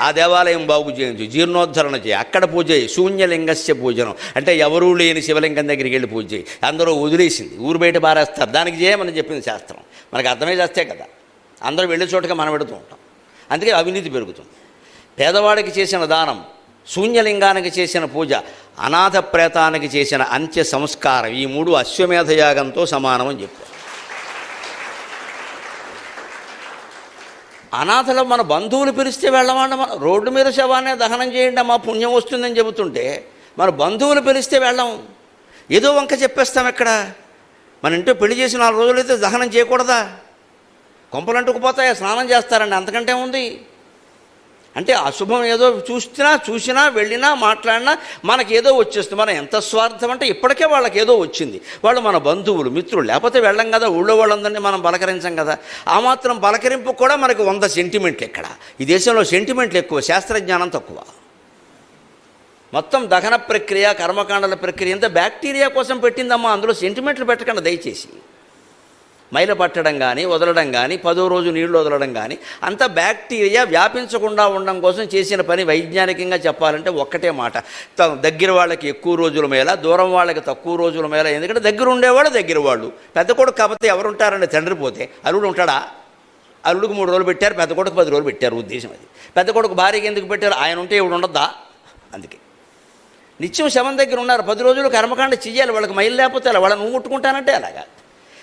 ఆ దేవాలయం బాగు చేయించు జీర్ణోద్ధరణ చేయి అక్కడ పూజ చేయి శూన్యలింగస్య పూజనం. అంటే ఎవరూ లేని శివలింగం దగ్గరికి వెళ్ళి పూజ చేయి. అందరూ వదిలేసింది ఊరు బయట బారేస్తారు దానికి చేయమని చెప్పింది శాస్త్రం. మనకు అర్థమై చేస్తే కదా. అందరూ వెళ్ళే చోటగా మనం పెడుతూ ఉంటాం. అందుకే అవినీతి పెరుగుతుంది. పేదవాడికి చేసిన దానం శూన్యలింగానికి చేసిన పూజ అనాథ ప్రేతానికి చేసిన అంత్య సంస్కారం ఈ మూడు అశ్వమేధ యాగంతో సమానమని చెప్పారు. అనాథలు మన బంధువులు పిలిస్తే వెళ్ళమండి మన రోడ్డు మీద శవాన్ని దహనం చేయండి మా పుణ్యం వస్తుందని చెబుతుంటే మన బంధువులు పిలిస్తే వెళ్ళం. ఏదో వంక చెప్పేస్తాం ఎక్కడ మన ఇంట్లో పెళ్ళి చేసి నాలుగు రోజులైతే దహనం చేయకూడదా? కొంపలంటుకుపోతాయా స్నానం చేస్తారండి అంతకంటే ఉంది అంటే అశుభం ఏదో చూసినా చూసినా వెళ్ళినా మాట్లాడినా మనకి ఏదో వచ్చేస్తుంది. మనం ఎంత స్వార్థం అంటే ఇప్పటికే వాళ్ళకి ఏదో వచ్చింది. వాళ్ళు మన బంధువులు మిత్రులు లేకపోతే వెళ్ళం కదా ఊళ్ళో వాళ్ళందరినీ మనం పలకరించం కదా. ఆ మాత్రం పలకరింపు కూడా మనకు వంద సెంటిమెంట్లు ఇక్కడ ఈ దేశంలో సెంటిమెంట్లు ఎక్కువ శాస్త్రజ్ఞానం తక్కువ. మొత్తం దహన ప్రక్రియ కర్మకాండల ప్రక్రియ అంతా బ్యాక్టీరియా కోసం పెట్టిందమ్మా అందులో సెంటిమెంట్లు పెట్టకుండా దయచేసి. మైల పట్టడం కానీ వదలడం కానీ పదో రోజు నీళ్ళు వదలడం కానీ అంత బ్యాక్టీరియా వ్యాపించకుండా ఉండడం కోసం చేసిన పని వైజ్ఞానికంగా చెప్పాలంటే ఒక్కటే మాట. దగ్గర వాళ్ళకి ఎక్కువ రోజుల మేళ దూరం వాళ్ళకి తక్కువ రోజుల మేళ ఎందుకంటే దగ్గర ఉండేవాళ్ళు దగ్గర వాళ్ళు. పెద్ద కొడుకు కాకపోతే ఎవరుంటారండి తండ్రి పోతే అల్లుడు ఉంటాడా? అల్లుడికి మూడు రోజులు పెట్టారు పెద్ద కొడుకు పది రోజులు పెట్టారు ఉద్దేశం అది. పెద్ద కొడుకు భార్యకి ఎందుకు పెట్టారు? ఆయన ఉంటే ఇవి ఉండద్దా? అందుకే. నిత్యం శవం దగ్గర ఉన్నారు పది రోజులు కర్మకాండ చెయ్యాలి వాళ్ళకి మైలు లేకపోతే అలా వాళ్ళని నువ్వు ముట్టుకుంటానంటే అలాగా.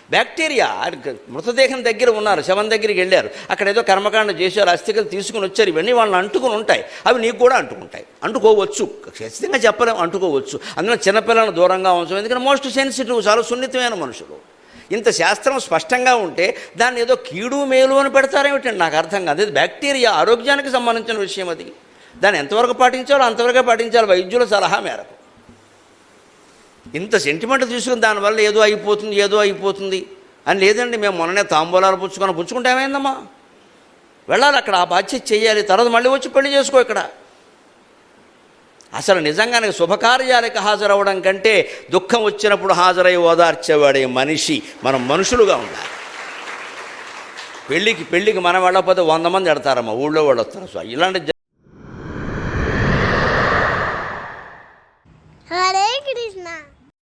బ్యాక్టీరియా మృతదేహం దగ్గర ఉన్నారు శవం దగ్గరికి వెళ్ళారు. అక్కడ ఏదో కర్మకాండ చేశారు అస్థికలు తీసుకుని వచ్చారు ఇవన్నీ వాళ్ళని అంటుకుని ఉంటాయి. అవి నీకు కూడా అంటుకుంటాయి. అంటుకోవచ్చు. ఖచ్చితంగా చెప్పలేము అంటుకోవచ్చు. అందులో చిన్నపిల్లలను దూరంగా ఉంచడం ఎందుకంటే మోస్ట్ సెన్సిటివ్ చాలా సున్నితమైన మనుషులు. ఇంత శాస్త్రం స్పష్టంగా ఉంటే దాన్ని ఏదో కీడు మేలు అని పెడతారేమిటండి నాకు అర్థం కాదు. ఇది బ్యాక్టీరియా ఆరోగ్యానికి సంబంధించిన విషయం అది. దాన్ని ఎంతవరకు పాటించాలో అంతవరకే పాటించాలి. వైద్యుల సలహా మేరకు. ఇంత సెంటిమెంట్ తీసుకుని దానివల్ల ఏదో అయిపోతుంది ఏదో అయిపోతుంది అని లేదండి మేము మొన్ననే తాంబూలాలు పుచ్చుకొని పుచ్చుకుంటే ఏమైందమ్మా? వెళ్ళాలి అక్కడ ఆ బాధ్యత చేయాలి తర్వాత మళ్ళీ వచ్చి పెళ్ళి చేసుకో ఇక్కడ. అసలు నిజంగానే శుభకార్యాలకు హాజరవ్వడం కంటే దుఃఖం వచ్చినప్పుడు హాజరై ఓదార్చేవాడే మనిషి మనం మనుషులుగా ఉండాలి. పెళ్ళికి పెళ్ళికి మనం వెళ్ళకపోతే వంద మంది ఎడతారమ్మా ఊళ్ళో వాళ్ళు వస్తారు. సో ఇలాంటి